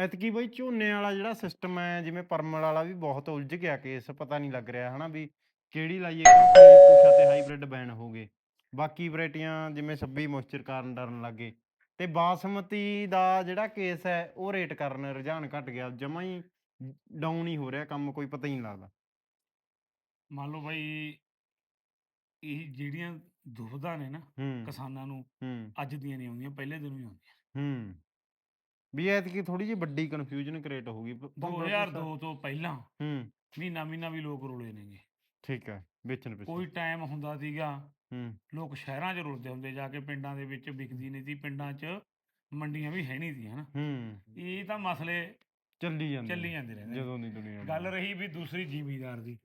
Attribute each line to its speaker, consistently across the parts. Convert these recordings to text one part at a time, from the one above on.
Speaker 1: ਐਤਕੀ ਬਈ ਝੋਨੇ ਵਾਲਾ ਜਿਹੜਾ ਸਿਸਟਮ ਹੈ ਜਿਵੇਂ ਪਰਮਲ ਵਾਲਾ ਵੀ ਬਹੁਤ ਉਲਝ ਗਿਆ ਕੇਸ ਪਤਾ ਨਹੀਂ ਲੱਗ ਰਿਹਾ ਹਨਾ ਵੀ ਕਿਹੜੀ ਲਾਈਏ ਕੁਛ ਤੇ ਹਾਈਬ੍ਰਿਡ ਬੈਨ ਹੋ ਗਏ। ਬਾਕੀ ਵੈਰਾਈਟੀਆਂ ਜਿਵੇਂ 26 ਮੋਇਸਚਰ ਕਾਰਨ ਡਰਨ ਲੱਗੇ ਤੇ ਬਾਸਮਤੀ ਦਾ ਜਿਹੜਾ ਕੇਸ ਹੈ ਉਹ ਰੇਟ ਕਰਨ ਰੁਝਾਨ ਘਟ ਗਿਆ ਜਮਾ ਹੀ ਡਾਊਨ ਹੀ ਹੋ ਰਿਹਾ ਕੰਮ ਕੋਈ ਪਤਾ ਹੀ ਨਹੀਂ ਲੱਗਦਾ।
Speaker 2: ਮੰਨ ਲਓ ਬਾਈ ਇਹ ਜਿਹੜੀਆਂ ਦੁਬਿਧਾ ਨੇ ਨਾ
Speaker 1: ਹੂੰ।
Speaker 2: ਕਿਸਾਨਾਂ ਨੂੰ
Speaker 1: ਹੂੰ।
Speaker 2: ਅੱਜ ਦੀਆਂ ਨਹੀਂ ਆਉਂਦੀਆਂ ਪਹਿਲੇ ਦਿਨੋਂ ਹੀ ਆਉਂਦੀਆਂ।
Speaker 1: ਹੂੰ। ਵੀ ਐਤਕੀ ਥੋੜੀ ਜਿਹੀ ਵੱਡੀ ਕਨਫਿਊਜ਼ਨ ਕ੍ਰੀਏਟ ਹੋ ਗਈ ਪ- ਪੰਦਰਾਂ ਕੁ
Speaker 2: 2002 ਤੋਂ ਪਹਿਲਾਂ
Speaker 1: ਹੂੰ।
Speaker 2: ਮਹੀਨਾ ਮਹੀਨਾ ਵੀ ਲੋਕ ਰੋਲੇ ਨੇਗੇ।
Speaker 1: ਠੀਕ ਹੈ ਵੇਚਣ ਪਿੱਛੇ।
Speaker 2: ਕੋਈ ਟਾਈਮ ਹੁੰਦਾ ਸੀਗਾ
Speaker 1: ਹੂੰ।
Speaker 2: ਲੋਕ ਸ਼ਹਿਰਾਂ 'ਚ ਰੁਲਦੇ ਹੁੰਦੇ ਜਾ ਕੇ ਪਿੰਡਾਂ ਦੇ ਵਿੱਚ ਵਿਕਦੀ ਨਹੀਂ ਸੀ ਪਿੰਡਾਂ 'ਚ ਮੰਡੀਆਂ ਵੀ ਹੈ ਨਹੀਂ ਸੀ ਹਨਾ।
Speaker 1: ਹੂੰ।
Speaker 2: ਇਹ ਤਾਂ ਮਸਲੇ
Speaker 1: ਚੱਲੀ ਜਾਂਦੇ
Speaker 2: ਚੱਲੀ ਜਾਂਦੇ ਰਹਿੰਦੇ।
Speaker 1: ਜਦੋਂ ਦੀ ਦੁਨੀਆ
Speaker 2: ਗੱਲ। ਰਹੀ ਵੀ ਦੂਸਰੀ ਜ਼ਿਮੀਦਾਰ ਦੀ।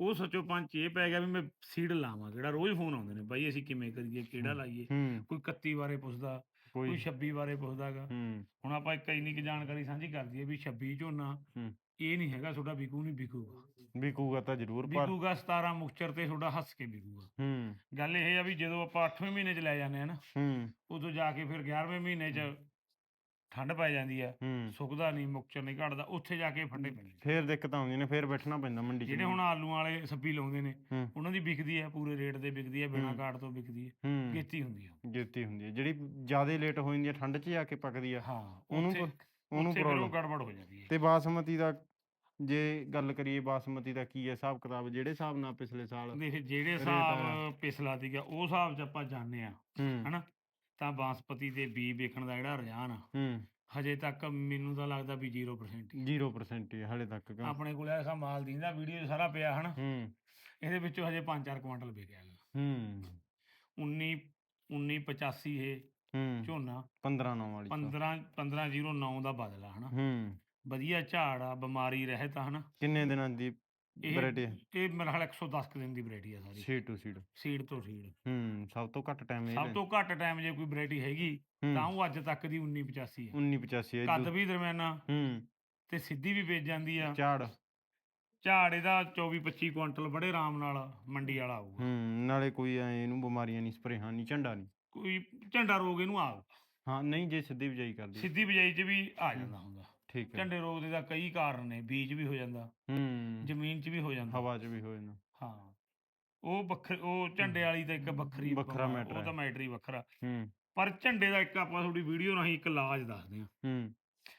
Speaker 2: ਉਹ ਸੱਚੋ ਪੰਚ ਇਹ ਪੈ ਗਿਆ ਵੀ ਮੈਂ ਸੀਡ ਲਾਵਾਂ ਜਿਹੜਾ ਰੋਜ਼ ਫੋਨ ਆਉਂਦੇ ਨੇ ਬਾਈ ਅਸੀਂ ਕਿਵੇਂ ਕਰੀਏ ਕਿਹੜਾ। ਲਾਈਏ ਕੋਈ 31 ਬਾਰੇ ਪੁੱਛਦਾ।
Speaker 1: ਕੋਈ
Speaker 2: ਕੋਈ 26 ਬਾਰੇ ਪੁੱਛਦਾਗਾ। ਹੁਣ ਆਪਾਂ ਇੱਕ ਇੰਨੀ ਕੁ ਜਾਣਕਾਰੀ ਸਾਂਝੀ ਕਰ ਦਈਏ ਵੀ 26 ਝੋਨਾ। ਇਹ ਨਹੀਂ ਹੈਗਾ ਤੁਹਾਡਾ ਵਿਕੂ ਨਹੀਂ ਵਿਕੂਗਾ।
Speaker 1: ਵਿਕੂਗਾ ਤਾਂ ਜ਼ਰੂਰ ਪਰ
Speaker 2: ਵਿਕੂਗਾ 17 ਮੁਕਚਰ ਤੇ ਤੁਹਾਡਾ ਹੱਸ ਕੇ ਵਿਕੂਗਾ।
Speaker 1: ਹੂੰ।
Speaker 2: ਗੱਲ ਇਹ ਆ ਵੀ ਜਦੋਂ ਆਪਾਂ 8ਵੇਂ ਮਹੀਨੇ 'ਚ ਲੈ ਜਾਂਦੇ ਆ ਨਾ
Speaker 1: ਹੂੰ।
Speaker 2: ਉਦੋਂ ਜਾ ਕੇ ਫਿਰ 11ਵੇਂ ਮਹੀਨੇ 'ਚ ਠੰਡ ਪੈ ਜਾਂਦੀ ਆ
Speaker 1: ਹੂੰ।
Speaker 2: ਸੁੱਕਦਾ ਨਹੀਂ ਮੁਕਚਰ ਨਹੀਂ ਘਟਦਾ ਉੱਥੇ ਜਾ ਕੇ ਫੰਡੇ ਪੈਂਦੇ
Speaker 1: ਫੇਰ ਦਿੱਕਤਾਂ ਆਉਂਦੀਆਂ ਨੇ ਫੇਰ ਬੈਠਣਾ ਪੈਂਦਾ ਮੰਡੀ 'ਚ
Speaker 2: ਜਿਹੜੇ ਹੁਣ ਆਲੂਆਂ ਵਾਲੇ ਸੱਬੀ ਲਾਉਂਦੇ ਨੇ
Speaker 1: ਹੂੰ।
Speaker 2: ਉਹਨਾਂ ਦੀ ਵਿਕਦੀ ਹੈ ਪੂਰੇ ਰੇਟ ਤੇ ਵਿਕਦੀ ਹੈ। ਬਿਨਾਂ। ਕਾਟ ਤੋਂ ਵਿਕਦੀ ਹੈ
Speaker 1: ਹੂੰ।
Speaker 2: ਗੇਤੀ ਹੁੰਦੀ ਆ।
Speaker 1: ਗੇਤੀ ਹੁੰਦੀ ਹੈ ਜਿਹੜੀ ਜ਼ਿਆਦਾ ਲੇਟ ਹੋ ਜਾਂਦੀ ਹੈ ਠੰਡ 'ਚ ਜਾ ਕੇ ਪੱਕਦੀ ਆ
Speaker 2: ਹਾਂ
Speaker 1: ਉਹਨੂੰ
Speaker 2: ਉੱਥੇ-
Speaker 1: ਉਹਨੂੰ
Speaker 2: ਉੱਥੇ ਫਿਰ ਉਹ
Speaker 1: ਪ੍ਰੋਬਲਮ
Speaker 2: ਗੜਬੜ ਹੋ ਜਾਂਦੀ ਹੈ
Speaker 1: ਤੇ ਬਾਸਮਤੀ ਦਾ ਜੇ ਗੱਲ ਕਰੀਏ ਬਾਸਮਤੀ ਦਾ ਕੀ ਹੈ ਹਿਸਾਬ ਕਿਤਾਬ ਜਿਹੜੇ ਹਿਸਾਬ ਨਾਲ ਪਿਛਲੇ ਸਾਲ
Speaker 2: ਦੇਖ ਜਿਹੜੇ ਹਿਸਾਬ। ਪਿਛਲਾ ਸੀਗਾ ਉਹ ਹਿਸਾਬ 'ਚ ਆਪਾਂ ਜਾਣਦੇ ਆ
Speaker 1: ਹੂੰ।
Speaker 2: ਹਨਾ? ਤਾਂ ਬਾਸਪਤੀ ਦੇ ਬੀ ਵੇਖਣ ਦਾ ਜਿਹੜਾ ਰੁਝਾਨ ਆ
Speaker 1: ਹੂੰ।
Speaker 2: ਹਜੇ ਤੱਕ ਮੈਨੂੰ ਤਾਂ ਲੱਗਦਾ ਵੀ 0% ਹੀ
Speaker 1: 0% ਹੀ ਹਲੇ ਤੱਕ ਕਿਉਂ?
Speaker 2: ਆਪਣੇ ਕੋਲ ਐਸਾ ਮਾਲ ਦਿੰਦਾ ਵੀਡੀਓ ਸਾਰਾ ਪਿਆ ਹਨਾ।
Speaker 1: ਹੂੰ।
Speaker 2: ਇਹਦੇ ਵਿੱਚੋਂ ਹਜੇ 5-4 ਕੁਇੰਟਲ ਵਿਕਿਆ
Speaker 1: ਹੂੰ।
Speaker 2: 19 1985 ਇਹ
Speaker 1: ਹੂੰ।
Speaker 2: ਝੋਨਾ।
Speaker 1: 15 9 ਵਾਲੀ
Speaker 2: 15 1509 ਦਾ ਬਦਲਾ ਹਨਾ।
Speaker 1: ਹੂੰ।
Speaker 2: ਵਧੀਆ ਝਾੜ ਆ ਬਿਮਾਰੀ ਰਹਿਤ ਆ ਹਨਾ।
Speaker 1: ਕਿੰਨੇ ਦਿਨਾਂ ਦੀ
Speaker 2: ਇਹ
Speaker 1: ਵੈਰਾਈਟੀ ਹੈ।
Speaker 2: ਇਹ ਮੇਰੇ ਖਿਆਲ 110 ਕੁ ਦਿਨ ਦੀ ਵੈਰਾਈਟੀ ਆ ਸਾਰੀ।
Speaker 1: Seed to seed.
Speaker 2: ਸੀਡ ਤੋਂ ਸੀਡ।
Speaker 1: ਹੂੰ ਸਭ ਤੋਂ ਘੱਟ ਟਾਈਮ ਇਹ
Speaker 2: ਸਭ ਤੋਂ ਘੱਟ ਟਾਈਮ ਜੇ ਕੋਈ ਵੈਰਾਈਟੀ ਹੈਗੀ ਤਾਂ ਉਹ ਅੱਜ ਤੱਕ ਦੀ 1985 ਹੈ।
Speaker 1: 1985 ਹੈ
Speaker 2: ਕੱਦ ਵੀ ਦਰਮਿਆਨਾ
Speaker 1: ਹੂੰ।
Speaker 2: ਤੇ ਸਿੱਧੀ ਵੀ ਵੇਚ ਜਾਂਦੀ ਆ।
Speaker 1: ਝਾੜ।
Speaker 2: ਝਾੜ ਇਹਦਾ 24 25 ਕੁਇੰਟਲ ਬੜੇ ਆਰਾਮ ਨਾਲ ਮੰਡੀ ਵਾਲਾ ਆਊਗਾ।
Speaker 1: ਹੂੰ ਨਾਲੇ ਕੋਈ ਐ ਇਹਨੂੰ ਬਿਮਾਰੀਆਂ ਨਹੀਂ ਸਪਰੇਹਾਂ ਨਹੀਂ ਝੰਡਾ ਨਹੀਂ।
Speaker 2: ਕੋਈ ਝੰਡਾ ਰੋਗ ਇਹਨੂੰ ਆਊਗਾ
Speaker 1: ਹਾਂ ਨਹੀਂ ਜੇ ਸਿੱਧੀ ਬਿਜਾਈ ਕਰਦੀ।
Speaker 2: ਸਿੱਧੀ ਬਿਜਾਈ 'ਚ ਵੀ ਆ ਜਾਂਦਾ ਹੁੰਦਾ।
Speaker 1: ਠੀਕ ਹੈ
Speaker 2: ਝੰਡੇ ਰੋਗ ਦੇ ਤਾਂ ਕਈ ਕਾਰਨ ਨੇ ਬੀਜ ਵੀ ਹੋ ਜਾਂਦਾ
Speaker 1: ਹੂੰ।
Speaker 2: ਜ਼ਮੀਨ 'ਚ ਵੀ ਹੋ ਜਾਂਦਾ।
Speaker 1: ਹਵਾ 'ਚ ਵੀ ਹੋ ਜਾਂਦਾ।
Speaker 2: ਹਾਂ ਉਹ ਵੱਖਰ ਉਹ ਝੰਡੇ ਵਾਲੀ ਤਾਂ ਇੱਕ ਵੱਖਰੀ
Speaker 1: ਵੱਖਰਾ matter
Speaker 2: ਉਹ ਤਾਂ। ਮੈਟਰ ਹੀ ਵੱਖਰਾ।
Speaker 1: ਹੂੰ।
Speaker 2: ਪਰ ਝੰਡੇ ਦਾ ਇੱਕ ਆਪਾਂ ਤੁਹਾਡੀ ਵੀਡੀਓ ਰਾਹੀਂ ਇੱਕ ਇਲਾਜ ਦੱਸਦੇ ਹਾਂ।
Speaker 1: ਹੂੰ।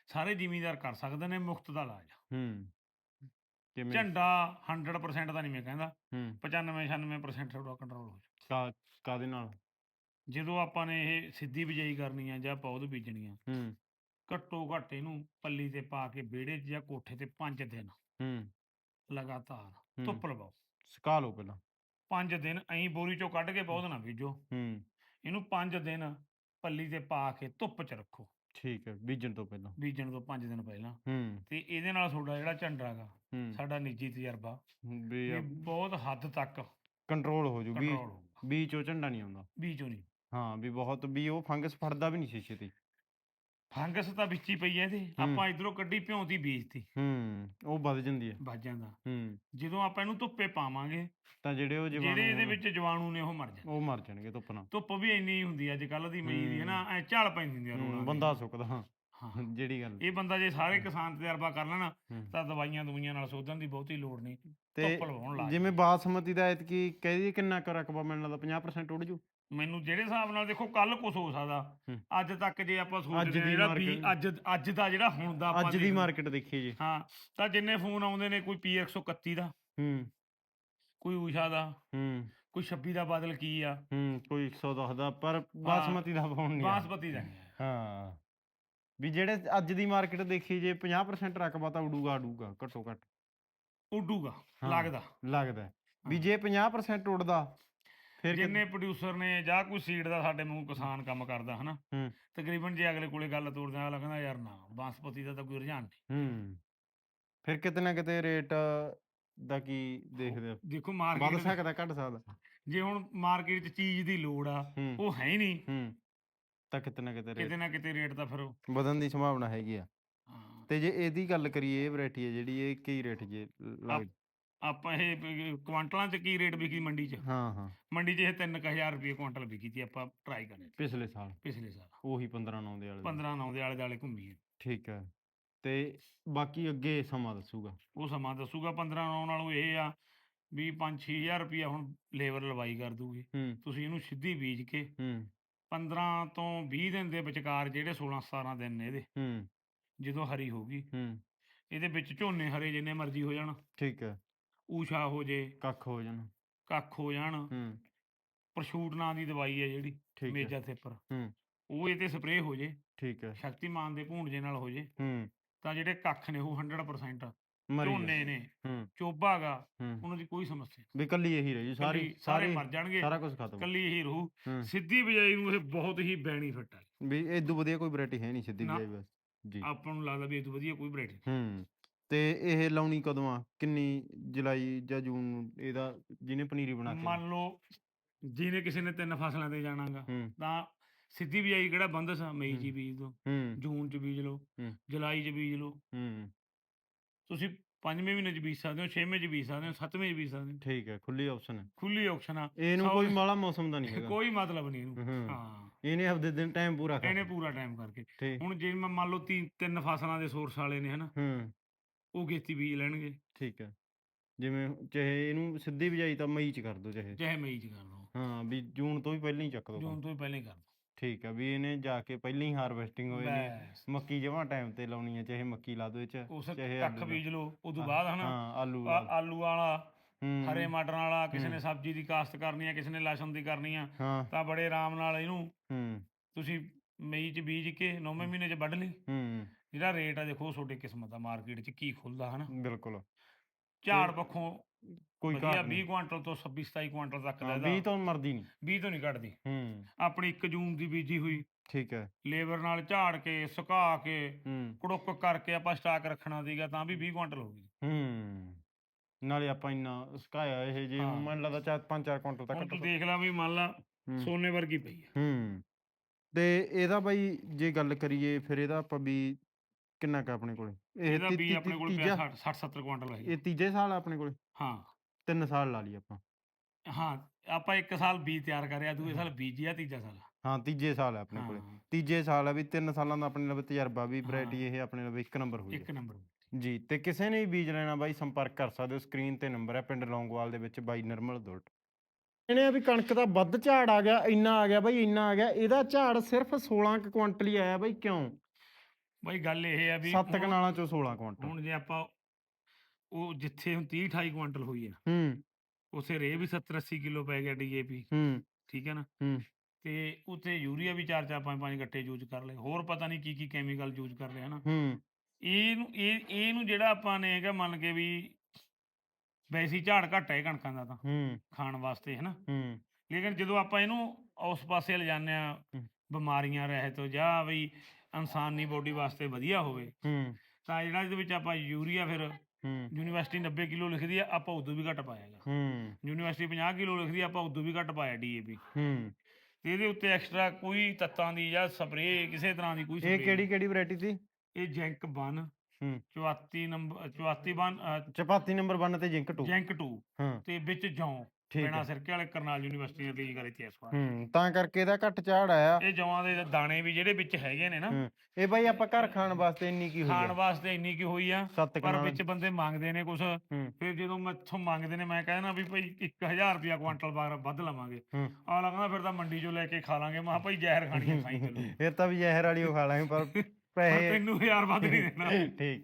Speaker 2: ਸਾਰੇ ਜ਼ਿਮੀਂਦਾਰ ਕਰ ਸਕਦੇ ਨੇ ਮੁਫਤ ਦਾ ਇਲਾਜ
Speaker 1: ਹੂੰ। ਕਿਵੇਂ?
Speaker 2: ਝੰਡਾ 100% ਤਾਂ ਨਹੀਂ ਮੈਂ ਕਹਿੰਦਾ
Speaker 1: ਹੂੰ।
Speaker 2: 95 96% ਤੁਹਾਡਾ ਕੰਟਰੋਲ ਹੋ ਜਾਊ।
Speaker 1: ਕਾ ਕਾਦੇ ਨਾਲ?
Speaker 2: ਜਦੋਂ ਆਪਾਂ ਨੇ ਇਹ ਸਿੱਧੀ ਬਿਜਾਈ ਕਰਨੀ ਆ ਜਾਂ ਪੌਦ ਬੀਜਣੀ ਆ ਘੱਟੋ ਘੱਟ ਇਹਨੂੰ ਪੱਲੀ ਤੇ ਪਾ ਕੇ ਵਿਹੜੇ 'ਚ ਜਾਂ ਕੋਠੇ ਤੇ 5 ਦਿਨ
Speaker 1: ਹੂੰ।
Speaker 2: ਲਗਾਤਾਰ। ਧੁੱਪ ਲਵਾਓ।
Speaker 1: ਸੁਕਾ ਲਓ ਪਹਿਲਾਂ।
Speaker 2: 5 ਦਿਨ ਐਂ ਬੋਰੀ ਚੋਂ ਕੱਢ ਕੇ ਪੌਦ ਨਾ ਬੀਜੋ।
Speaker 1: ਹੂੰ।
Speaker 2: ਇਹਨੂੰ 5 ਦਿਨ ਪੱਲੀ ਤੇ ਪਾ ਕੇ ਧੁੱਪ 'ਚ ਰੱਖੋ।
Speaker 1: ਠੀਕ ਹੈ ਬੀਜਣ ਤੋਂ ਪਹਿਲਾਂ।
Speaker 2: ਬੀਜਣ ਤੋਂ 5 ਦਿਨ ਪਹਿਲਾਂ।
Speaker 1: ਹੂੰ।
Speaker 2: ਤੇ ਇਹਦੇ ਨਾਲ ਤੁਹਾਡਾ ਜਿਹੜਾ ਝੰਡਾ ਹੈਗਾ
Speaker 1: ਹੂੰ।
Speaker 2: ਸਾਡਾ ਨਿੱਜੀ ਤਜਰਬਾ
Speaker 1: ਵੀ
Speaker 2: ਬਹੁਤ ਹੱਦ ਤੱਕ
Speaker 1: ਕੰਟਰੋਲ ਹੋ ਜੂ। ਵੀ
Speaker 2: ਕੰਟਰੋਲ ਹੋਊਗਾ
Speaker 1: ਬੀ ਚੋਂ ਝੰਡਾ ਨਹੀਂ ਆਉਂਦਾ।
Speaker 2: ਬੀਜੋ ਨਹੀਂ।
Speaker 1: ਹਾਂ ਵੀ ਬਹੁਤ ਵੀ ਉਹ ਫੰਗਸ ਫੜਦਾ ਵੀ ਨਹੀਂ ਸ਼ੀਸ਼ੇ ਤੇ
Speaker 2: ਫੰਗਸ ਤਾਂ ਵਿੱਚ ਹੀ ਪਈ ਐ ਇਹਦੇ। ਆਪਾਂ ਇਧਰੋਂ ਕੱਢੀ ਭਿਉਂਤੀ ਬੀਜਤੀ।
Speaker 1: ਹੂੰ ਉਹ ਵੱਧ ਜਾਂਦੀ ਹੈ
Speaker 2: ਵੱਜ ਜਾਂਦਾ।
Speaker 1: ਹੂੰ।
Speaker 2: ਜਦੋਂ ਆਪਾਂ ਇਹਨੂੰ ਧੁੱਪੇ ਪਾਵਾਂਗੇ
Speaker 1: ਤਾਂ ਜਿਹੜੇ ਉਹ
Speaker 2: ਜਿਹੜੇ ਇਹਦੇ ਵਿੱਚ ਜੀਵਾਣੂ ਨੇ ਉਹ ਮਰ ਜਾਂਦੇ
Speaker 1: ਉਹ ਮਰ ਜਾਣਗੇ ਧੁੱਪ ਨਾਲ।
Speaker 2: ਧੁੱਪ ਵੀ ਇੰਨੀ ਹੁੰਦੀ ਅੱਜ ਕੱਲ ਦੀ ਮਈ ਦੀ ਹੈ ਨਾ ਐ ਝੜ ਪੈਂਦੀ ਹੁੰਦੀ ਆ
Speaker 1: ਹੂੰ,
Speaker 2: ਰੋਣਾ
Speaker 1: ਬੰਦਾ ਸੁੱਕਦਾ ਹਾਂ।
Speaker 2: ਹਾਂ।
Speaker 1: ਜਿਹੜੀ ਗੱਲ।
Speaker 2: ਇਹ ਬੰਦਾ ਜੇ ਸਾਰੇ ਕਿਸਾਨ ਤਜਰਬਾ ਕਰ ਲੈਣ
Speaker 1: ਹੂੰ।
Speaker 2: ਤਾਂ ਦਵਾਈਆਂ ਦਵਾਈਆਂ ਨਾਲ ਸੋਧਣ ਦੀ ਬਹੁਤੀ ਲੋੜ ਨਹੀਂ।
Speaker 1: ਤੇ
Speaker 2: ਧੁੱਪ ਲਵਾਉਣ ਲਾ
Speaker 1: ਜਿਵੇਂ ਬਾਸਮਤੀ ਦਾ ਐਤਕੀ ਕਹਦੀ ਕਿੰਨਾ ਕੁ ਰਕਬਾ ਮੈਨੂੰ ਲੱਗਦਾ 50% ਉੱਡ ਜੂ।
Speaker 2: ਮੈਨੂੰ ਜਿਹੜੇ ਹਿਸਾਬ ਨਾਲ ਦੇਖੋ ਕੱਲ ਕੁਝ ਹੋ ਸਕਦਾ
Speaker 1: ਹੂੰ।
Speaker 2: ਅੱਜ ਤੱਕ ਜੇ ਆਪਾਂ
Speaker 1: ਅੱਜ
Speaker 2: ਸੋਚਦੇ ਹਾਂ
Speaker 1: ਦੀ
Speaker 2: ਵੀ
Speaker 1: market-
Speaker 2: ਅੱਜ ਅੱਜ ਦਾ ਜਿਹੜਾ ਹੁਣ ਦਾ ਆਪਾਂ
Speaker 1: ਅੱਜ ਦੀ ਮਾਰਕੀਟ ਦੇਖੀਏ ਜੀ
Speaker 2: ਹਾਂ ਤਾਂ ਜਿੰਨੇ ਫੋਨ ਆਉਂਦੇ ਨੇ ਕੋਈ P131 ਦਾ
Speaker 1: ਹੂੰ
Speaker 2: ਕੋਈ ਊਸ਼ਾ ਦਾ
Speaker 1: ਹੂੰ
Speaker 2: ਕੋਈ 26 ਦਾ ਬਦਲ ਕੀ ਆ
Speaker 1: ਹੂੰ ਕੋਈ 110 ਦਾ ਪਰ ਬਾਸਮਤੀ ਦਾ ਫੋਨ ਨਹੀਂ ਆ।
Speaker 2: ਬਾਸਪਤੀ ਦਾ ਨਹੀਂ ਹੈ।
Speaker 1: ਹਾਂ ਵੀ ਜਿਹੜੇ ਅੱਜ ਦੀ ਮਾਰਕੀਟ ਦੇਖੀ ਜੇ 50% ਰਕਬਾ ਤਾਂ ਉਡੂਗਾ ਉਡੂਗਾ ਘੱਟੋ ਘੱਟ
Speaker 2: ਉੱਡੂਗਾ
Speaker 1: ਹਾਂ।
Speaker 2: ਲੱਗਦਾ
Speaker 1: ਲੱਗਦਾ ਹੈ। ਵੀ
Speaker 2: ਹਾਂ।
Speaker 1: ਜੇ 50% ਉੱਡਦਾ ਫਿਰ
Speaker 2: ਜਿੰਨੇ ਪ੍ਰੋਡਿਊਸਰ ਨੇ ਜਾਂ ਕੋਈ ਸੀਡ ਦਾ ਸਾਡੇ ਨੂੰ ਕਿਸਾਨ ਕੰਮ ਕਰਦਾ ਹਨਾ?
Speaker 1: ਹੂੰ।
Speaker 2: ਤਕਰੀਬਨ ਜੇ ਅਗਲੇ ਕੋਲੇ ਗੱਲ ਤੋਰਦੇ ਆ ਲੱਗਦਾ ਯਾਰ ਨਾ ਬਾਸਪਤੀ ਦਾ ਤਾਂ ਕੋਈ ਰੁਝਾਨ ਨਹੀਂ।
Speaker 1: ਹੂੰ। ਫਿਰ ਕਿਤੇ ਨਾ ਕਿਤੇ ਰੇਟ ਦਾ ਕੀ ਦੇਖਦੇ ਆ?
Speaker 2: ਦੇਖੋ
Speaker 1: ਵੱਧ
Speaker 2: ਮਾਰਕੀਟ
Speaker 1: ਸਕਦਾ ਘਟ ਸਕਦਾ।
Speaker 2: ਜੇ ਹੁਣ ਮਾਰਕੀਟ 'ਚ ਚੀਜ਼ ਦੀ ਲੋੜ ਆ
Speaker 1: ਹੂੰ।
Speaker 2: ਉਹ ਹੈ ਹੀ ਨਹੀਂ।
Speaker 1: ਹੂੰ। ਤਾਂ ਕਿਤੇ ਨਾ ਕਿਤੇ
Speaker 2: ਕਿਤੇ ਨਾ ਕਿਤੇ ਰੇਟ ਤਾਂ ਫਿਰ
Speaker 1: ਵਧਣ ਦੀ ਸੰਭਾਵਨਾ ਹੈਗੀ ਆ।
Speaker 2: ਹਾਂ।
Speaker 1: ਤੇ ਜੇ ਇਹਦੀ ਗੱਲ ਕਰੀਏ ਇਹ ਵੈਰਾਈਟੀ ਹੈ ਜਿਹੜੀ ਇਹ ਕੀ ਰੇਟ ਜੇ
Speaker 2: ਆਪਾਂ ਇਹ ਕੁਆਂਟਲਾਂ 'ਚ ਕੀ ਰੇਟ ਵਿਕੀ ਮੰਡੀ 'ਚ?
Speaker 1: ਹਾਂ ਹਾਂ।
Speaker 2: ਮੰਡੀ 'ਚ ਇਹ 3000 ਰੁਪਏ ਕੁਆਂਟਲ ਵਿਕੀ ਤੀ ਆਪਾਂ ਟਰਾਈ ਕਰਨੇ
Speaker 1: ਪਿਛਲੇ ਸਾਲ।
Speaker 2: ਪਿਛਲੇ ਸਾਲ।
Speaker 1: ਉਹੀ 15 9 ਦੇ ਵਾਲੇ
Speaker 2: 15 9 ਦੇ ਆਲੇ ਦੁਆਲੇ ਘੁੰਮੀ ਹੈ।
Speaker 1: ਠੀਕ ਹੈ। ਤੇ ਬਾਕੀ ਅੱਗੇ ਸਮਾਂ ਦੱਸੂਗਾ।
Speaker 2: ਉਹ ਸਮਾਂ ਦੱਸੂਗਾ 15 ਆਉਣ ਨਾਲੋਂ ਇਹ ਆ ਵੀ 5-6000 ਰੁਪਇਆ ਹੁਣ ਲੇਬਰ ਲਵਾਈ ਕਰ ਦੂਗੀ। ਤੁਸੀਂ ਇਹਨੂੰ ਸਿੱਧੀ ਬੀਜ ਕੇ
Speaker 1: ਹੂੰ।
Speaker 2: 15 ਤੋਂ 20 ਦਿਨ ਦੇ ਵਿਚਕਾਰ ਜਿਹੜੇ 16-17 ਦਿਨ ਨੇ ਇਹਦੇ
Speaker 1: ਹੂੰ।
Speaker 2: ਜਦੋਂ ਹਰੀ ਹੋਗੀ
Speaker 1: ਹੂੰ।
Speaker 2: ਇਹਦੇ ਵਿੱਚ ਝੋਨੇ ਹਰੇ ਜਿੰਨੇ ਮਰਜ਼ੀ ਹੋ ਜਾਣ।
Speaker 1: ਠੀਕ ਹੈ।
Speaker 2: ਊਸ਼ਾ ਹੋ ਜੇ
Speaker 1: ਕੱਖ ਹੋ ਜਾਣ।
Speaker 2: ਕੱਖ ਹੋ ਜਾਣ।
Speaker 1: ਹੂੰ।
Speaker 2: ਪ੍ਰਸ਼ੂਟ ਨਾਂ ਦੀ ਦਵਾਈ ਹੈ ਜਿਹੜੀ ਮੇਜਾ ਥੇਪਰ
Speaker 1: ਹੂੰ।
Speaker 2: ਉਹ ਇਹ ਤੇ ਸਪਰੇਅ ਹੋ ਜੇ।
Speaker 1: ਠੀਕ ਹੈ।
Speaker 2: ਸ਼ਕਤੀਮਾਨ ਦੇ ਭੂੰਜੇ ਨਾਲ ਹੋ ਜੇ।
Speaker 1: ਹੂੰ।
Speaker 2: ਤਾਂ ਜਿਹੜੇ ਕੱਖ ਨੇ ਉਹ 100%
Speaker 1: ਮਰੀ
Speaker 2: ਝੋਨੇ ਨੇ।
Speaker 1: ਹੂੰ।
Speaker 2: ਚੋਬਾ ਗਾ।
Speaker 1: ਹੂੰ।
Speaker 2: ਉਹਨਾਂ ਦੀ ਕੋਈ ਸਮੱਸਿਆ
Speaker 1: ਵੀ ਕੱਲੀ ਇਹੀ ਰਹੀ ਸਾਰੀ
Speaker 2: ਸਾਰੇ
Speaker 1: ਸਾਰੀ
Speaker 2: ਮਰ ਜਾਣਗੇ।
Speaker 1: ਸਾਰਾ ਕੁਝ ਖਤਮ।
Speaker 2: ਕੱਲੀ ਇਹੀ ਰਹੂ। ਸਿੱਧੀ ਬਿਜਾਈ ਨੂੰ ਇਹ ਬਹੁਤ ਹੀ ਬੈਨੀਫਿਟ ਹੈ
Speaker 1: ਵੀ ਇਦੋਂ ਵਧੀਆ ਕੋਈ ਵੈਰਾਈਟੀ ਹੈ ਨਹੀਂ ਸਿੱਧੀ। ਬਿਜਾਈ ਬਸ। ਜੀ।
Speaker 2: ਆਪਾਂ ਨੂੰ ਲੱਗਦਾ ਵੀ ਇਹ ਤੋਂ ਵਧੀਆ ਕੋਈ ਵੈਰਾਈਟੀ
Speaker 1: ਹੂੰ। ਤੇ ਇਹ ਲਾਉਣੀ ਕਦੋਂ ਆ? ਕਿੰਨੀ ਜੁਲਾਈ ਜਾਂ ਜੂਨ ਨੂੰ ਇਹਦਾ ਜਿਹਨੇ ਪਨੀਰੀ ਬਣਾ ਕੇ
Speaker 2: ਮੰਨ ਲਓ ਜਿਹਨੇ ਕਿਸੇ ਨੇ ਤਿੰਨ ਫਸਲਾਂ ਤੇ ਜਾਣਾਗਾ
Speaker 1: ਹੂੰ।
Speaker 2: ਤਾਂ ਸਿੱਧੀ ਬਿਜਾਈ ਕਿਹੜਾ ਬੰਦਸ ਆ ਮਈ 'ਚ। ਬੀਜ ਦੋ
Speaker 1: ਹੂੰ।
Speaker 2: ਜੂਨ 'ਚ ਬੀਜ ਲਓ
Speaker 1: ਹੂੰ।
Speaker 2: ਜੁਲਾਈ 'ਚ ਬੀਜ ਲਓ।
Speaker 1: ਹੂੰ।
Speaker 2: ਤੁਸੀਂ ਪੰਜਵੇਂ ਮਹੀਨੇ 'ਚ ਬੀਜ ਸਕਦੇ ਹੋ ਛੇਵੇਂ 'ਚ ਬੀਜ ਸਕਦੇ ਹੋ ਸੱਤਵੇਂ 'ਚ ਬੀਜ ਸਕਦੇ ਹੋ।
Speaker 1: ਠੀਕ ਹੈ ਖੁੱਲੀ ਆਪਸ਼ਨ ਹੈ।
Speaker 2: ਖੁੱਲੀ ਆਪਸ਼ਨ ਆ।
Speaker 1: ਇਹਨੂੰ
Speaker 2: ਸੌ-
Speaker 1: ਕੋਈ ਮਾਲਾ ਮੌਸਮ ਦਾ ਨਹੀਂ ਹੈਗਾ।
Speaker 2: ਕੋਈ ਮਤਲਬ ਨਹੀਂ ਇਹਨੂੰ।
Speaker 1: ਹੂੰ।
Speaker 2: ਹਾਂ।
Speaker 1: ਇਹਨੇ ਆਪਦੇ ਦਿਨ ਟਾਈਮ ਪੂਰਾ
Speaker 2: ਇਹਨੇ
Speaker 1: ਕਰਨਾ
Speaker 2: ਪੂਰਾ ਟਾਈਮ ਕਰਕੇ।
Speaker 1: ਠੀਕ।
Speaker 2: ਹੁਣ ਜੇ ਮੈਂ ਮੰਨ ਲਓ ਤੀ ਤਿੰਨ ਫਸਲਾਂ ਦੇ ਸੋਰਸ ਵਾਲੇ ਨੇ ਹਨਾ?
Speaker 1: ਹੂੰ।
Speaker 2: ਉਹ ਗੇਤੀ ਬੀਜ ਲੈਣਗੇ।
Speaker 1: ਠੀਕ ਹੈ। ਜਿਵੇਂ ਚਾਹੇ ਇਹਨੂੰ ਸਿੱਧੀ ਬਿਜਾਈ ਤਾਂ ਮਈ ਚ ਕਰ ਦੋ ਚਾਹੇ।
Speaker 2: ਚਾਹੇ ਮਈ 'ਚ ਕਰ ਲਓ।
Speaker 1: ਹਾਂ ਵੀ ਜੂਨ ਤੋਂ ਵੀ ਪਹਿਲਾਂ ਹੀ ਚੱਕ ਦੋ
Speaker 2: ਜੂਨ ਤੋਂ ਹੀ ਪਹਿਲਾਂ ਹੀ ਕਰ
Speaker 1: ਠੀਕ ਹੈ ਵੀ ਇਹਨੇ ਜਾ ਕੇ ਪਹਿਲਾਂ ਹੀ ਹਾਰਵੈਸਟਿੰਗ
Speaker 2: ਦੋ
Speaker 1: ਹੋਏ ਨੇ
Speaker 2: ਬਸ।
Speaker 1: ਮੱਕੀ ਜਮਾਂ ਟਾਈਮ ਤੇ ਲਾਉਣੀ ਹੈ ਚਾਹੇ ਮੱਕੀ ਲਾ ਦੋ ਇਹ ਚ
Speaker 2: ਉਸ
Speaker 1: ਚਾਹੇ
Speaker 2: ਕੱਖ
Speaker 1: ਆਲੂ ਲਾ-
Speaker 2: ਬੀਜ ਲਓ ਉਦੋਂ ਬਾਅਦ ਹਨਾ
Speaker 1: ਹਾਂ ਆਲੂ
Speaker 2: ਆ- ਆਲੂ ਵਾਲਾ
Speaker 1: ਹੂੰ,
Speaker 2: ਹਰੇ ਮਟਰਾਂ ਵਾਲਾ ਕਿਸੇ ਨੇ। ਸਬਜ਼ੀ ਦੀ ਕਾਸ਼ਤ ਕਰਨੀ ਆ ਕਿਸੇ ਨੇ ਲਸਣ ਦੀ ਕਰਨੀ ਆ
Speaker 1: ਹਾਂ।
Speaker 2: ਤਾਂ ਬੜੇ ਆਰਾਮ ਨਾਲ ਇਹਨੂੰ
Speaker 1: ਹੂੰ।
Speaker 2: ਤੁਸੀਂ ਮਈ 'ਚ ਬੀਜ ਕੇ ਨੌਵੇਂ ਮਹੀਨੇ 'ਚ ਵੱਢ ਲਈ।
Speaker 1: ਹੂੰ।
Speaker 2: ਜਿਹੜਾ ਰੇਟ ਆ ਦੇਖੋ ਤੁਹਾਡੇ ਕਿਸਮਤ ਆ ਮਾਰਕੀਟ 'ਚ ਕੀ ਖੁੱਲਦਾ ਹਨਾ?
Speaker 1: ਬਿਲਕੁਲ।
Speaker 2: ਝਾੜ ਪੱਖੋਂ
Speaker 1: ਕੋਈ
Speaker 2: ਵਧੀਆ
Speaker 1: ਘਾਟ
Speaker 2: 20
Speaker 1: ਨਹੀਂ
Speaker 2: ਕੁਆਂਟਲ ਤੋਂ 26 27 ਕੁਆਂਟਲ ਤੱਕ ਦਾ
Speaker 1: ਹਾਂ,
Speaker 2: ਇਹਦਾ
Speaker 1: ਵੀਹ ਤੋਂ ਮਰਦੀ ਨਹੀਂ।
Speaker 2: 20 ਤੋਂ ਨਹੀਂ ਘਟਦੀ।
Speaker 1: ਹੂੰ।
Speaker 2: ਆਪਣੀ 1 ਜੂਨ ਦੀ ਬੀਜੀ ਹੋਈ।
Speaker 1: ਠੀਕ ਹੈ।
Speaker 2: ਲੇਬਰ ਨਾਲ ਝਾੜ ਕੇ ਸੁਕਾ ਕੇ
Speaker 1: ਹੂੰ।
Speaker 2: ਕੜੁੱਕ ਕਰਕੇ ਆਪਾਂ ਸਟਾਕ ਰੱਖਣਾ ਸੀਗਾ ਤਾਂ ਵੀ 20 ਕੁਆਂਟਲ ਹੋ ਗਈ।
Speaker 1: ਹੂੰ। ਨਾਲੇ ਆਪਾਂ ਇੰਨਾ ਸੁਕਾਇਆ ਇਹ ਜੇ
Speaker 2: ਹਾਂ।
Speaker 1: ਮੈਨੂੰ ਲੱਗਦਾ ਚਾਰ ਪੰਜ ਚਾਰ ਕੁਇੰਟਲ ਤੱਕ
Speaker 2: ਹੁਣ ਤੂੰ ਦੇਖ ਲੈ ਵੀ ਮੰਨ ਲਾ
Speaker 1: ਹੂੰ।
Speaker 2: ਸੋਨੇ ਵਰਗੀ ਪਈ ਆ।
Speaker 1: ਹੂੰ। ਤੇ ਇਹਦਾ ਬਾਈ ਜੇ ਗੱਲ ਕਰੀਏ ਫਿਰ ਇਹਦਾ ਆਪਾਂ ਵੀ ਕਿੰਨਾ ਕ ਆਪਣੇ ਕੋਲੇ? ਇਹ
Speaker 2: ਇਹਦਾ
Speaker 1: ਤੀ-
Speaker 2: ਵੀ
Speaker 1: ਤੀ-
Speaker 2: ਆਪਣੇ ਕੋਲ ਪਿਆ
Speaker 1: ਤੀਜਾ
Speaker 2: 60 60 70 ਕੁਆਂਟਲ ਹੈ
Speaker 1: ਇਹ ਤੀਜੇ ਸਾਲ ਆਪਣੇ ਕੋਲੇ?
Speaker 2: ਹਾਂ।
Speaker 1: ਤਿੰਨ ਸਾਲ ਲਾ ਲਈ ਆਪਾਂ।
Speaker 2: ਹਾਂ ਆਪਾਂ ਇੱਕ ਸਾਲ ਬੀਜ ਤਿਆਰ ਕਰਿਆ ਦੂਏ ਸਾਲ ਬੀਜਿਆ ਤੀਜਾ ਸਾਲ।
Speaker 1: ਹਾਂ ਤੀਜੇ ਸਾਲ ਆ ਆਪਣੇ ਕੋਲੇ।
Speaker 2: ਹਾਂ।
Speaker 1: ਤੀਜੇ ਸਾਲ ਆ ਵੀ ਤਿੰਨ ਸਾਲਾਂ ਦਾ ਆਪਣੇ ਲਈ ਤਜਰਬਾ ਵੀ
Speaker 2: ਹਾਂ।
Speaker 1: ਵੈਰਾਈਟੀ ਇਹ ਆਪਣੇ ਲਈ ਇੱਕ ਨੰਬਰ ਹੋਈ
Speaker 2: ਇੱਕ
Speaker 1: ਹੈ
Speaker 2: ਨੰਬਰ
Speaker 1: ਜੀ ਤੇ ਕਿਸੇ ਨੇ ਵੀ ਬੀਜ ਲੈਣਾ ਬਾਈ ਸੰਪਰਕ ਕਰ ਸਕਦੇ ਹੋ ਸਕਰੀਨ ਤੇ ਨੰਬਰ ਹੈ ਪਿੰਡ ਲੌਂਗੋਵਾਲ ਦੇ ਵਿੱਚ ਬਾਈ ਨਿਰਮਲ ਦੁਲਟ ਇਹਨੇ ਆ ਵੀ ਕਣਕ ਦਾ ਵੱਧ ਝਾੜ ਆ ਗਿਆ ਇੰਨਾ ਆ ਗਿਆ ਬਾਈ ਇੰਨਾ ਆ ਗਿਆ ਇਹਦਾ ਝਾੜ ਸਿਰਫ 16 ਕੁ ਕੁਇੰਟਲ ਹੀ ਆਇਆ ਬਾਈ ਕਿਉਂ?
Speaker 2: ਬਈ ਗੱਲ ਇਹ ਆ ਵੀ
Speaker 1: ਸੱਤ
Speaker 2: ਹੁਣ-
Speaker 1: ਕਨਾਲਾਂ ਚੋਂ 16 ਕੁਇੰਟਲ
Speaker 2: ਹੁਣ ਜੇ ਆਪਾਂ ਉਹ ਜਿੱਥੇ ਹੁਣ 30 28 ਕੁਆਂਟਲ ਹੋਈ ਆ
Speaker 1: ਹੂੰ।
Speaker 2: ਉਥੇ ਰੇ ਵੀ 70 80 ਕਿਲੋ ਪੈ ਗਿਆ ਡੀਏਪੀ।
Speaker 1: ਹੂੰ।
Speaker 2: ਠੀਕ ਹੈ ਨਾ?
Speaker 1: ਹੂੰ।
Speaker 2: ਤੇ ਉਤੇ ਯੂਰੀਆ ਵੀ 4 4 5 5 ਗੱਟੇ ਯੂਜ਼ ਕਰ ਲਏ। ਹੋਰ ਪਤਾ ਨਹੀਂ ਕੀ ਕੀ ਕੈਮੀਕਲ ਯੂਜ਼ ਕਰ ਲਏ ਹਨਾ?
Speaker 1: ਹੂੰ।
Speaker 2: ਇਹਨੂੰ ਇਹ ਇਹਨੂੰ ਜਿਹੜਾ ਆਪਾਂ ਨੇ ਹੈਗਾ ਮੰਨ ਕੇ ਵੀ ਵੈਸੇ ਝਾੜ ਘੱਟ ਹੈ ਕਣਕਾਂ ਦਾ ਤਾਂ।
Speaker 1: ਹੂੰ।
Speaker 2: ਖਾਣ ਵਾਸਤੇ ਹਨਾ?
Speaker 1: ਹੂੰ।
Speaker 2: ਲੇਕਿਨ ਜਦੋਂ ਆਪਾਂ ਇਹਨੂੰ ਉਸ ਪਾਸੇ ਲਿਜਾਂਦੇ ਆ
Speaker 1: ਹੂੰ।
Speaker 2: ਬਿਮਾਰੀਆਂ ਰਹਿਤ ਜਾਂ ਵੀ ਇਨਸਾਨੀ ਬੋਡੀ ਵਾਸਤੇ ਵਧੀਆ ਹੋਵੇ।
Speaker 1: ਹੂੰ।
Speaker 2: ਤਾਂ ਜਿਹੜਾ ਇਹਦੇ ਵਿੱਚ ਆਪਾਂ ਯੂਰੀਆ ਫਿਰ
Speaker 1: ਹੂੰ।
Speaker 2: ਯੂਨੀਵਰਸਿਟੀ 90 ਕਿਲੋ ਲਿਖਦੀ ਆ ਆਪਾਂ ਉਦੋਂ ਵੀ ਘੱਟ ਪਾਇਆਗਾ
Speaker 1: ਹੂੰ।
Speaker 2: ਯੂਨੀਵਰਸਿਟੀ 50 ਕਿਲੋ ਲਿਖਦੀ ਆ ਆਪਾਂ ਉਦੋਂ ਵੀ ਘੱਟ ਪਾਇਆ ਡੀਏਪੀ
Speaker 1: ਹੂੰ।
Speaker 2: ਤੇ ਇਹਦੇ ਉੱਤੇ ਐਕਸਟਰਾ ਕੋਈ ਤੱਤਾਂ ਦੀ ਜਾਂ ਸਪਰੇਅ ਕਿਸੇ ਤਰ੍ਹਾਂ ਦੀ ਕੋਈ
Speaker 1: ਇਹ ਕਿਹੜੀ ਕਿਹੜੀ ਵੈਰਾਈਟੀ ਸੀ?
Speaker 2: ਇਹ ਜੈਂਕ 1
Speaker 1: ਹੂੰ।
Speaker 2: 34 ਨੰਬਰ 34 1
Speaker 1: ਚਪਾਤੀ ਨੰਬਰ 1 ਤੇ ਜਿੰਕ 2
Speaker 2: ਜੈਂਕ 2
Speaker 1: ਹਾਂ।
Speaker 2: ਤੇ ਵਿੱਚ ਜੌਂ।
Speaker 1: ਠੀਕ
Speaker 2: ਬਿਨਾ ਸਿਰਕੇ ਵਾਲੇ ਕਰਨਾਲ ਯੂਨੀਵਰਸਿਟੀ ਤੇਜ ਕਰੀ ਤੀ ਇਸ ਵਾਰ।
Speaker 1: ਹੂੰ ਤਾਂ ਕਰਕੇ ਇਹਦਾ ਘੱਟ ਝਾੜ ਆਇਆ।
Speaker 2: ਇਹ ਜੌਆਂ ਦੇ ਦਾਣੇ ਵੀ ਜਿਹੜੇ ਵਿੱਚ ਹੈਗੇ ਨੇ ਨਾ।
Speaker 1: ਹੂੰ ਇਹ ਬਾਈ ਆਪਾਂ ਘਰ ਖਾਣ ਵਾਸਤੇ ਇੰਨੀ ਕੀ ਹੋਈ
Speaker 2: ਖਾਣ
Speaker 1: ਆ
Speaker 2: ਵਾਸਤੇ ਇੰਨੀ ਕੀ ਹੋਈ ਆ
Speaker 1: ਸੱਤ
Speaker 2: ਪਰ
Speaker 1: ਕਨਾਲ।
Speaker 2: ਵਿੱਚ ਬੰਦੇ ਮੰਗਦੇ ਨੇ ਕੁਛ।
Speaker 1: ਹੂੰ।
Speaker 2: ਫਿਰ ਜਦੋਂ ਮੈਥੋਂ ਮੰਗਦੇ ਨੇ ਮੈਂ ਕਹਿੰਦਾ ਵੀ ਭਾਈ 1000 ਰੁਪਿਆ ਕੁਆਂਟਲ ਬਾਅਦ ਵੱਧ ਲਵਾਂਗੇ।
Speaker 1: ਹੂੰ।
Speaker 2: ਆਲਾ ਕਹਿੰਦਾ ਫਿਰ ਤਾਂ ਮੰਡੀ ਚੋਂ ਲੈ ਕੇ ਖਾ ਲਾਂਗੇ। ਮੈਂ ਕਿਹਾ ਭਾਈ ਜ਼ਹਿਰ ਖਾਣੀ ਆ ਖਾਈ ਚੱਲੋ
Speaker 1: ਫਿਰ ਤਾਂ ਵੀ ਜ਼ਹਿਰ ਵਾਲੀ ਉਹ ਖਾ ਲਾਂਗੇ ਪਰ
Speaker 2: ਪਰ
Speaker 1: ਪੈਸੇ
Speaker 2: ਤੈਨੂੰ 1000 ਵੱਧ ਨਹੀਂ ਦੇਣਾ।
Speaker 1: ਠੀਕ ਹੈ।